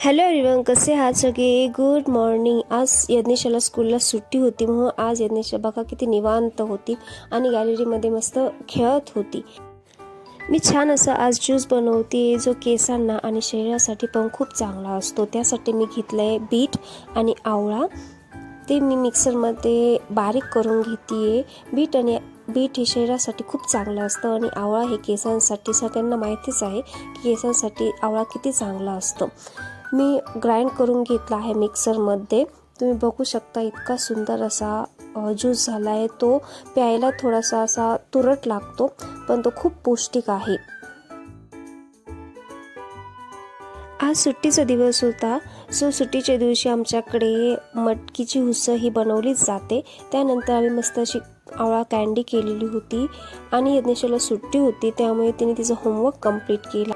Hello everyone कसे आहात सगळे? गुड मॉर्निंग आज यज्ञेशाला स्कूलला सुट्टी होती म्हणून आज यज्ञेशा बघा किती निवांत होती आणि गॅलरीमध्ये मस्त खेळत होती. मी छान असा आज ज्यूस बनवते जो केसांना आणि शरीरासाठी पण खूप चांगला असतो. त्यासाठी मी घेतलं आहे बीट आणि आवळा. ते मी मिक्सरमध्ये बारीक करून घेते बीट आणि बीट हे शरीरासाठी खूप चांगलं असतं आणि आवळा हे केसांसाठी सगळ्यांना माहितीच आहे की केसांसाठी आवळा किती चांगला असतो. मी ग्राइंड करून घेतला आहे मिक्सरमध्ये तुम्ही बघू शकता इतका सुंदर असा ज्यूस झाला आहे तो प्यायला थोडासा असा तुरट लागतो पण तो खूप पौष्टिक आहे. आज सुट्टीचा दिवस होता. सो सुट्टीच्या दिवशी आमच्याकडे मटकीची हुसं ही बनवलीच जाते. त्यानंतर आम्ही मस्त अशी आवळा कँडी केलेली होती आणि यज्ञेशाला सुट्टी होती त्यामुळे तिने तिचं होमवर्क कंप्लीट केला.